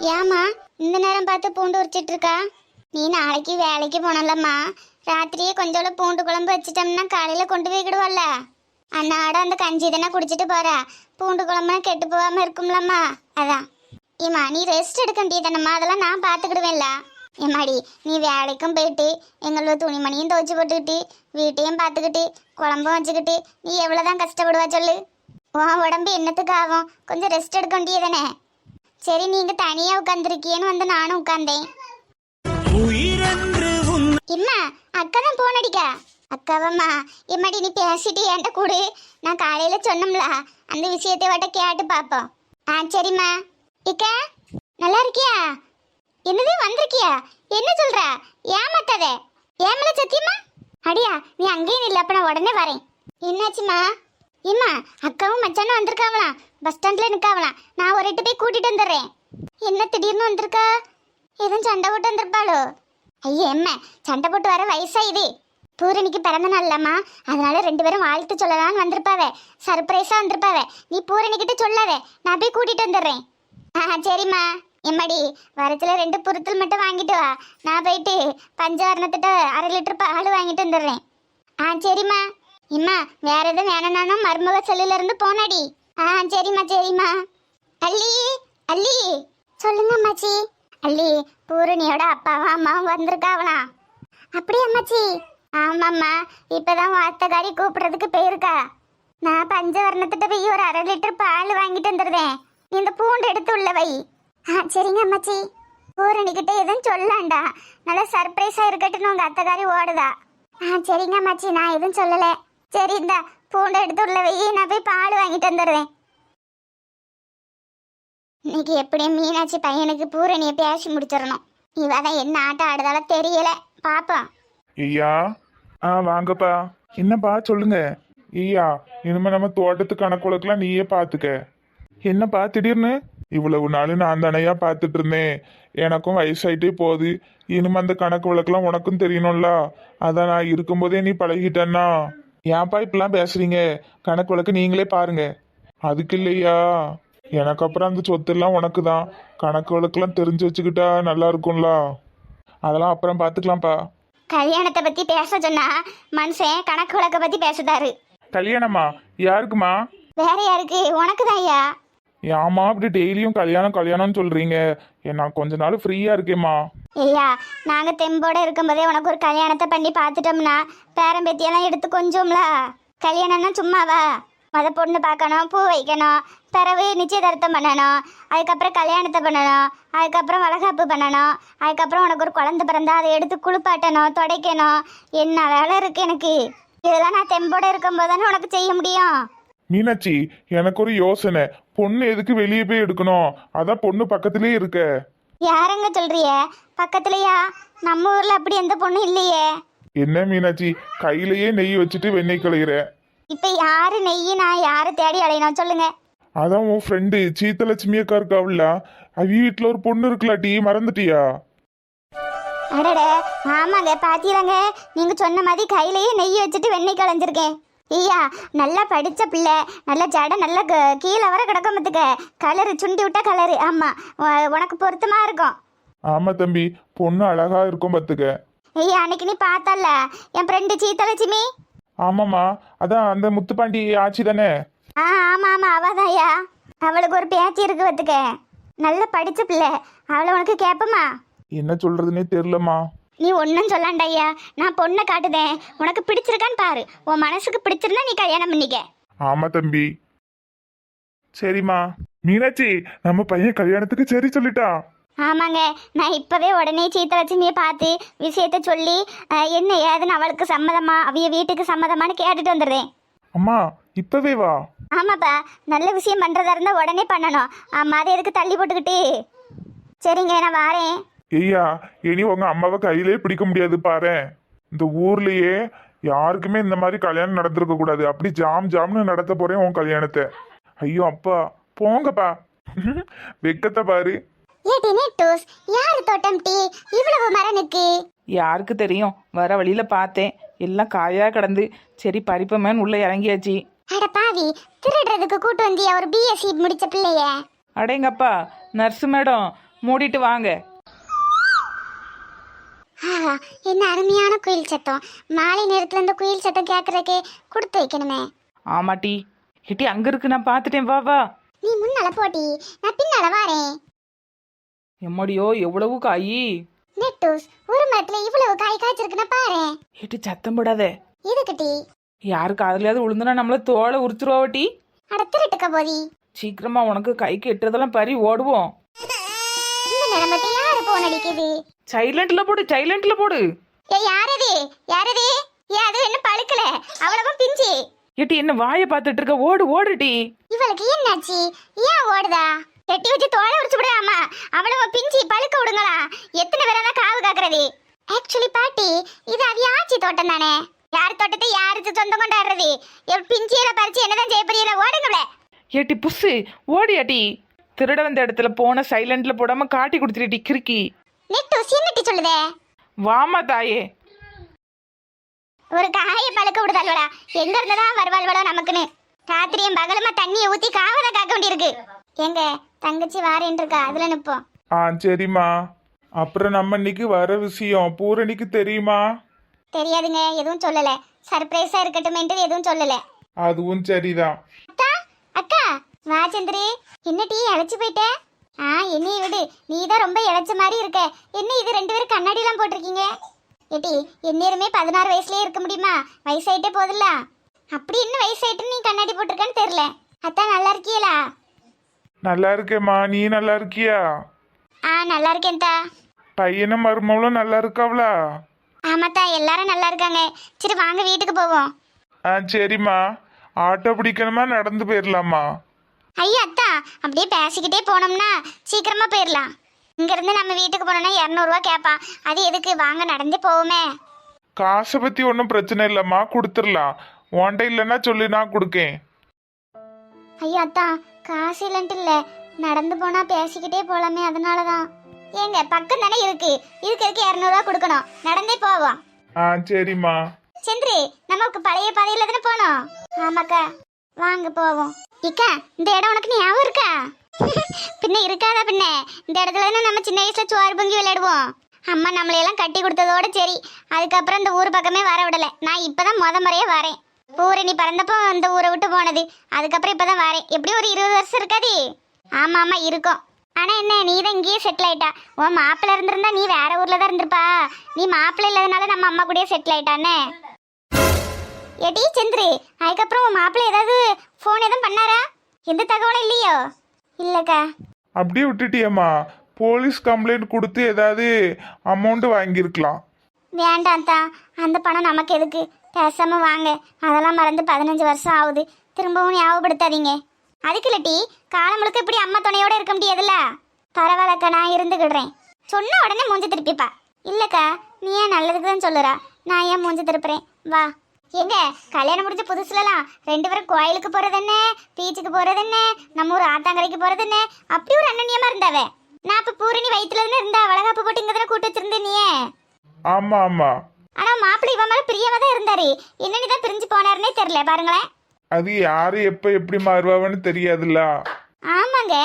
ஏம்மா இந்த நேரம் பார்த்து பூண்டு உரிச்சிட்டு இருக்கா? நீ நாளைக்கு வேலைக்கு போனலம்மா ராத்திரியே கொஞ்சோட பூண்டு குழம்பு வச்சிட்டோம்னா காலையில கொண்டு போய்க்கிடுவல்ல அன்னாட அந்த கஞ்சி தானே குடிச்சிட்டு போற. பூண்டு குழம்பு கெட்டு போகாம இருக்கும்லம்மா. அதான். ஏம்மா நீ ரெஸ்ட் எடுக்க வேண்டியதானம்மா அதெல்லாம் நான் பார்த்துக்கிடுவேன்ல. ஏமாடி நீ வேலைக்கும் போயிட்டு எங்களோட துணிமணியும் துவச்சி போட்டுக்கிட்டு வீட்டையும் பார்த்துக்கிட்டு குழம்பும் வச்சுக்கிட்டு நீ எவ்வளோதான் கஷ்டப்படுவா சொல்லு? உன் உடம்பு என்னத்துக்கு ஆகும்? கொஞ்சம் ரெஸ்ட் எடுக்க முடியாதானே சரி நீங்க தனியா உட்காந்துருக்கியேன்னு வந்து நானும் உட்கார்ந்தேன். இம்மா அக்கா தான் போன் அடிக்கா அக்காவம்மா இம்மாடி நீ பேசிட்டு என்கிட்ட கூடு. நான் காலையில சொன்னோம்ல அந்த விஷயத்தை வட்ட கேட்டு பார்ப்போம். ஆ சரிம்மா. இக்கா நல்லா இருக்கியா? என்னது வந்திருக்கியா? என்ன சொல்ற? ஏமாத்தாத. ஏமல சத்தியமா? அடியா நீ அங்கேயும் இல்லை அப்ப நான் உடனே வரேன். என்னாச்சுமா இம்மா அக்காவும் மச்சானும் வந்திருக்காவலாம் பஸ் ஸ்டாண்ட்ல நிற்காவலாம் நான் ஒரு எட்டு போய் கூட்டிட்டு வந்துடுறேன். என்ன திடீர்னு வந்திருக்கா? எதுவும் சண்டை போட்டு வந்திருப்பாளோ? ஐயே என்ன சண்டை போட்டு வர வயசா இது பூரணிக்கு பிறந்த நாள்லம்மா. அதனால ரெண்டு பேரும் வாழ்த்து சொல்லலாம்னு வந்திருப்பாவே. சர்ப்ரைஸா வந்திருப்பாவே. நீ பூரணிக்கிட்ட சொல்லாத. நான் போய் கூட்டிட்டு வந்துடுறேன். ஆ சரிம்மா. எம்மாடி வரத்துல ரெண்டு பொருத்தல் மட்டும் வாங்கிட்டு வா. நான் போயிட்டு பஞ்சவரணத்திட்ட அரை லிட்டர் பால் வாங்கிட்டு வந்துடுறேன். ஆ சரிம்மா. இம்மா வேற எதுவும் வேணும்னாலும் மருமக செல்லுல இருந்து போனடி. ஆ சரிம்மா சரிம்மா. அள்ளி அள்ளி. சொல்லுங்க அம்மாச்சி. அள்ளி பூரணியோட அப்பாவும் அம்மாவும் வந்திருக்காவலாம் அப்படியே அம்மாச்சி? ஆமாம்மா இப்போதான் வார்த்தைக்காரி கூப்பிடுறதுக்கு போயிருக்கா. நான் பஞ்சவர்ணத்திட்ட போய் ஒரு அரை லிட்டர் பால் வாங்கிட்டு வந்துடுறேன் இந்த பூண்டு எடுத்து உள்ள வை. ஆ சரிங்க அம்மாச்சி. பூரணிக்கிட்ட எதுவும் சொல்லாண்டா. நல்லா சர்ப்ரைஸாக இருக்கட்டும் உங்கள் அத்தைக்காரி ஓடுதா. ஆ சரிங்க அம்மாச்சி. நான் எதுவும் சொல்லலை. சரி இந்த பூண்டை எடுத்து உள்ள வை. நான் போய் பால் வாங்கிட்டு வந்துடுவேன் இன்னைக்கு எப்படியும் மீனாட்சி பையனுக்கு பூரணியை பேசி முடிச்சிடணும். இவ தான் என்ன ஆட்டம் ஆடுதால தெரியல. பாப்போம் ஐயா ஆ வாங்கப்பா. என்னப்பா சொல்லுங்க. ஐயா இனிமே நம்ம தோட்டத்து கணக்குலக்கெல்லாம் நீயே பார்த்துக்க என்னப்பா திடீர்னு? இவ்வளவு நாள் நான் தானையா பார்த்துட்டு இருந்தேன். எனக்கும் வயசாயிட்டே போகுது. இனிமே அந்த கணக்கு விளக்கெல்லாம் உனக்கும் தெரியணும்ல. அதான் நான் இருக்கும்போதே நீ பழகிட்டேன்னா. ஏன்ப்பா இப்பெல்லாம் பேசுறீங்க? கணக்கு வழக்கு நீங்களே பாருங்க. அதுக்கு இல்லையா? எனக்கு அப்புறம் அந்த சொத்தெல்லாம் உனக்கு தான் கணக்கு வழக்கெல்லாம் தெரிஞ்சு வச்சுக்கிட்டா நல்லா இருக்கும்ல? அதெல்லாம் அப்புறம் பார்த்துக்கலாம்ப்பா கல்யாணத்தை பத்தி பேச சொன்னா மனுஷன் கணக்கு வழக்க பத்தி பேசுதாரு. கல்யாணமா? யாருக்குமா? வேற யாருக்கு? உனக்கு தான் ஐயா ஏமா அப்படி டெய்லியும் கல்யாணம் கல்யாணம்னு சொல்றீங்க. நான் கொஞ்ச நாள் ஃப்ரீயா இருக்கேம்மா. ஐயா நாங்க தெம்போட இருக்கும்போதே உனக்கு ஒரு கல்யாணத்தை பண்ணி பார்த்துட்டோம்னா பேரம்பேத்தியெல்லாம் எடுத்து கொஞ்சம்ல. கல்யாணம்னா சும்மாவா? மத பொண்ணு பார்க்கணும் பூ வைக்கணும் பிறகு நிச்சயதார்த்தம் பண்ணணும் அதுக்கப்புறம் கல்யாணத்தை பண்ணணும் அதுக்கப்புறம் வளகாப்பு பண்ணணும் அதுக்கப்புறம் உனக்கு ஒரு குழந்தை பிறந்தா அதை எடுத்து குளிப்பாட்டணும் துடைக்கணும். என்ன வேலை இருக்கு எனக்கு? இதெல்லாம் நான் தெம்போட இருக்கும்போது தானே உனக்கு செய்ய முடியும். மீனாட்சி எனக்கு ஒரு யோசனை. பொண்ணு எதுக்கு வெளியே போய் எடுக்கணும்? அதான் பொண்ணு பக்கத்திலே இருக்க. யாருங்க சொல்றிய? பக்கத்துலயா? நம்ம ஊர்ல அப்படி எந்த பொண்ணும் இல்லையே. என்ன மீனாட்சி? கையிலேயே நெய் வச்சுட்டு வெண்ணெய் களையிற இப்ப யாரு நெய் நான் யாரை தேடி அலையணும் சொல்லுங்க. அதான் உன் ஃப்ரெண்டு சீத்தலட்சுமி அக்கா இருக்காவுல்ல அவ வீட்டில் ஒரு பொண்ணு இருக்கலாட்டி மறந்துட்டியா? அடட ஆமாங்க பாத்தீங்களாங்க நீங்க சொன்ன மாதிரி கையிலேயே நெய் வச்சுட்டு வெண்ணெய் களைஞ்சிருக்கேன் ஐயா நல்லா படிச்ச பிள்ளை. நல்ல ஜடை நல்லா கீழே வர கிடக்கும் பத்துக்க கலரு சுண்டி விட்ட கலரு ஆமா உ- உனக்கு பொருத்தமா இருக்கும். ஆமா தம்பி பொண்ணு அழகா இருக்கும் பத்துக்க ஐயா அன்னைக்கு நீ பார்த்தல்ல? என் ஃப்ரெண்டு சீத்தலட்சுமி? ஆமாம்மா அதான் அந்த முத்துப்பாண்டி ஆச்சி தானே? ஆ ஆமா ஆமா அவதான் ஐயா. அவளுக்கு ஒரு பேச்சு இருக்கு பத்துக்க நல்ல படிச்ச பிள்ளை. அவளை உனக்கு கேப்பமா என்ன சொல்றதுன்னே தெரிலம்மா நீ ஒன்றும் சொல்லாண்ட ஐயா. நான் பொண்ணை காட்டுதேன். உனக்கு பிடிச்சிருக்கான்னு பாரு. உன் மனசுக்கு பிடிச்சிருந்தா நீ கல்யாணம் பண்ணிக்க. ஆமா தம்பி. சரிம்மா. மீனாட்சி நம்ம பையன் கல்யாணத்துக்கு சரி சொல்லிட்டா? ஆமாங்க. நான் இப்பவே உடனே சீத்தலட்சுமியை பார்த்து விஷயத்த சொல்லி அஹ், என்ன ஏதுன்னு அவளுக்கு சம்மதமா அவிய வீட்டுக்கு சம்மதமான்னு கேட்டுட்டு வந்துடுறேன். அம்மா இப்பவே வா. ஆமாப்பா. நல்ல விஷயம் பண்றதா இருந்தா உடனே பண்ணணும். ஆமா அதை எதுக்கு தள்ளி போட்டுக்கிட்டு? சரிங்க நான் வாரேன். ஐயா இனி உங்க அம்மாவை கையிலே பிடிக்க முடியாது பாரு. இந்த ஊர்லயே யாருக்குமே இந்த மாதிரி கல்யாணம் நடந்திருக்க கூடாது. அப்படி ஜாம் ஜாம்னு நடத்த போறேன் உன் கல்யாணத்தை. ஐயோ அப்பா போங்கப்பா. வெக்கத்தை பாரு. ஏடி நெட்டூஸ் யாரு தோட்டம் டீ? இவ்வளவு மரம் நிக்கு யாருக்கு தெரியும்? வர வழியில பார்த்தேன். எல்லாம் காயா கிடந்து. சரி பறிப்பமேன்னு உள்ள இறங்கியாச்சு. அட பாவி திருடுறதுக்கு கூட்டு வந்தியா? ஒரு பிஎஸ்சி முடிச்ச பிள்ளைய. அடேங்கப்பா நர்ஸு மேடம் மூடிட்டு வாங்க. ஆஹா என்ன அருமையான குயில் சத்தம். மாலை நேரத்துல இந்த குயில் சத்தம் கேட்கறதுக்கே கொடுத்து வைக்கணுமே. ஆமாட்டி. ஏட்டி அங்க இருக்கு நான் பார்த்துட்டேன் வா வா. நீ முன்னால போட்டி நான் பின்னால வாரேன். எம்மடியோ எவ்வளவு காயி? நெட்டூஸ் ஒரு மரத்துல இவ்வளவு காய் காய்ச்சிருக்குன்னா பாரு. ஏட்டி சத்தம் போடாத. இதுக்கிட்டி யாரு காதுலயாவது விழுந்துனா நம்மள தோலை உரிச்சிருவாவட்டி அட திருட்டுக்க போதி. சீக்கிரமா உனக்கு கைக்கு எட்டுறதெல்லாம் பறி ஓடுவோம். இந்த நிலைமத்தை யாரு போன் அடிக்குது? சைலண்ட்ல போடு சைலண்ட்ல போடு. ஏ யாரது? யாரது? ஏ அது என்ன பழுக்கல? அவ்வளவு பிஞ்சு. ஏட்டி என்ன வாயை பார்த்துட்டு இருக்க? ஓடு ஓடுடி இவளுக்கு என்னாச்சு? ஏன் ஓடுதா? கட்டி வச்சு தோலை உரிச்சு விடாமா அவ்வளவு பிஞ்சு பழுக்க விடுங்களா? எத்தனை பேரை தான் காவு காக்குறது? ஆக்சுவலி பாட்டி இது அவியாச்சி தோட்டம் தானே? யார் தோட்டத்தை யாருக்கு சொந்தம் கொண்டாடுறது? என் பிஞ்சியில பறிச்சு என்னதான் செய்ய புரியல ஓடுங்களே. ஏட்டி புஸ்ஸு ஓடியாட்டி திருட வந்த இடத்துல போன சைலண்ட்ல போடாம காட்டி கொடுத்துருட்டி கிறுக்கி. நெட்டு சீனட்டி சொல்லுதே. வாமா தாயே. ஒரு காய பழுக்க விடுதாள்வடா எங்க இருந்துதான் வருவாள்வடா நமக்குன்னு. ராத்திரியும் பகலுமா தண்ணியை ஊத்தி காவதான் காக்க வேண்டியிருக்கு. எங்க தங்கச்சி வாரேன் இருக்கா அதுல நிப்போம். ஆ சரிம்மா. அப்புறம் நம்ம இன்னைக்கு வர விஷயம் பூரணிக்கு தெரியுமா? தெரியாதுங்க எதுவும் சொல்லல. சர்ப்ரைஸா இருக்கட்டுமேன்ட்டு எதுவும் சொல்லல. அதுவும் சரிதான். அக்கா அக்கா வா சந்திரி. என்ன டீ இழைச்சு போயிட்ட? ஆ என்னைய விடு. நீ தான் ரொம்ப இழைச்ச மாதிரி இருக்க. என்ன இது ரெண்டு பேரும் கண்ணாடிலாம் போட்டிருக்கீங்க? ஏட்டி எந்நேரமே பதினாறு வயசுலயே இருக்க முடியுமா? வயசாயிட்டே போதில்ல? அப்படி என்ன வயசாயிட்டு நீ கண்ணாடி போட்டிருக்கான்னு தெரியல. அத்தா நல்லா இருக்கியலா? நல்லா இருக்கேம்மா. நீ நல்லா இருக்கியா? ஆ நல்லா இருக்கேன்தா பையனும் மருமகளும் நல்லா இருக்காவளா? ஆமாத்தா எல்லாரும் நல்லா இருக்காங்க. சரி வாங்க வீட்டுக்கு போவோம். ஆ சரிம்மா. ஆட்டோ பிடிக்கணுமா? நடந்து போயிடலாமா ஐயா அத்தா அப்படியே பேசிக்கிட்டே போனோம்னா சீக்கிரமா போயிடலாம் இங்கிருந்து நம்ம வீட்டுக்கு போனோம்னா இரநூறுவா கேட்பான் அது எதுக்கு? வாங்க நடந்தே போவோமே. காசை பற்றி ஒன்றும் பிரச்சனை இல்லைம்மா கொடுத்துடலாம் உன்ட்ட இல்லைன்னா சொல்லி நான் கொடுக்கேன். ஐயா அத்தா காசு இல்லைன்ட்டு இல்லை. நடந்து போனா பேசிக்கிட்டே போலாமே அதனால தான் ஏங்க பக்கம் தானே இருக்கு. இதுக்கு இருக்கு இரநூறுவா கொடுக்கணும்? நடந்தே போவோம். ஆ சரிம்மா. செந்திரி நமக்கு பழைய பாதையில தானே போனோம்? ஆமாக்கா. வாங்க போவோம். இக்கா இந்த இடம் உனக்கு ஞாபகம் இருக்கா? பின்ன இருக்காதா பின்ன? இந்த இடத்துல தானே நம்ம சின்ன வயசுல சோறு பொங்கி விளையாடுவோம். அம்மா நம்மளையெல்லாம் கட்டி கொடுத்ததோட சரி. அதுக்கப்புறம் இந்த ஊர் பக்கமே வர விடல. நான் இப்பதான் முத முறையே வரேன். பூரணி பிறந்தப்போ அந்த ஊரை விட்டு போனது. அதுக்கப்புறம் இப்பதான் வரேன். எப்படி ஒரு இருபது வருஷம் இருக்காது? ஆமா ஆமா இருக்கும். ஆனா என்ன நீ தான் இங்கேயே செட்டில் ஆயிட்டா. உன் மாப்பிள்ள இருந்திருந்தா நீ வேற ஊர்ல தான் இருந்திருப்பா. நீ மாப்பிள்ளை இல்லாதனால நம்ம அம்மா கூடயே செட்டில் ஆயிட்டானே? ஏடி சந்திரி அதுக்கப்புறம் உன் மாப்பிள்ளை ஏதாவது ஃபோன் எதுவும் பண்ணாரா? எந்த தகவலும் இல்லையோ? இல்லைக்கா. அப்படியே விட்டுட்டியம்மா. போலீஸ் கம்ப்ளைண்ட் கொடுத்து ஏதாவது அமௌண்ட் வாங்கியிருக்கலாம். வேண்டாம் தான் அந்த பணம் நமக்கு எதுக்கு? பேசாம வாங்க. அதெல்லாம் மறந்து பதினஞ்சு வருஷம் ஆகுது. திரும்பவும் ஞாபகப்படுத்தாதீங்க. அதுக்கு இல்லட்டி காலம் முழுக்க இப்படி அம்மா துணையோட இருக்க முடியாதுல்ல? பரவாயில்லக்கா நான் இருந்துக்கிடுறேன் சொன்ன உடனே மூஞ்சி திருப்பிப்பா. இல்லக்கா நீ ஏன் நல்லதுக்கு தான் சொல்லுறா? நான் ஏன் மூஞ்சி திருப்புறேன்? வா. எங்க கல்யாணம் முடிஞ்ச புதுசுலலாம் ரெண்டு பேரும் கோயிலுக்கு போறது என்ன? பீச்சுக்கு போறது என்ன? நம்ம ஊர் ஆத்தாங்கரைக்கு போறது என்ன? அப்படி ஒரு அண்ணனியமா இருந்தாவே? நான் இப்ப பூரணி வயிற்றுல இருந்து இருந்தா வளகாப்பு போட்டு இங்க கூட்டு வச்சிருந்தேன் நீயே? ஆமாம் ஆமாம் ஆனா மாப்பிள்ளை இவன் மேல பிரியமா தான் இருந்தாரு. என்னன்னு தான் பிரிஞ்சு போனாருன்னே தெரியல பாருங்களேன். அது யாரு எப்போ எப்படி மாறுவாவன்னு தெரியாதுல்ல. ஆமாங்க.